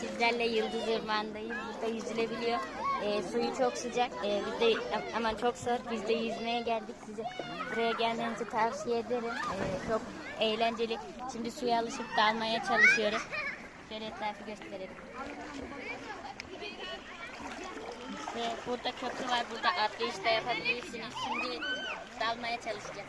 sizlerle Yıldız Irmağı'ndayız. Burada yüzülebiliyor. Ee, suyu çok sıcak. Ee, biz de ama çok soğuk. Biz de yüzmeye geldik. Size buraya gelmenizi tavsiye ederim. Ee, çok eğlenceli. Şimdi suya alışıp dalmaya çalışıyorum. Şöyle etrafı gösterelim. Ve burada köprü var. Burada atlayış da yapabilirsiniz. Şimdi dalmaya çalışacağız.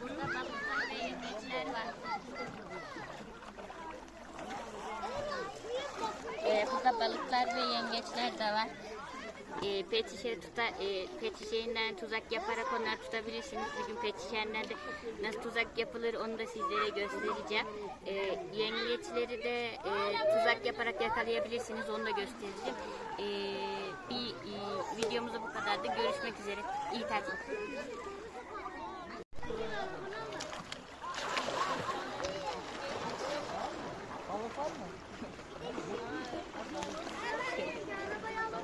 Burada balıklar ve yengeçler var. Ee, burada balıklar ve yengeçler de var. Ee, pet şişe tuta, e, pet şişeyinden tuzak yaparak onları tutabilirsiniz. Bugün pet şişelerde nasıl tuzak yapılır onu da sizlere göstereceğim. Ee, yengeçleri de e, tuzak yaparak yakalayabilirsiniz. Onu da göstereceğim. Ee, bir e, videomuzda bu kadardı. Görüşmek üzere. İyi tatiller.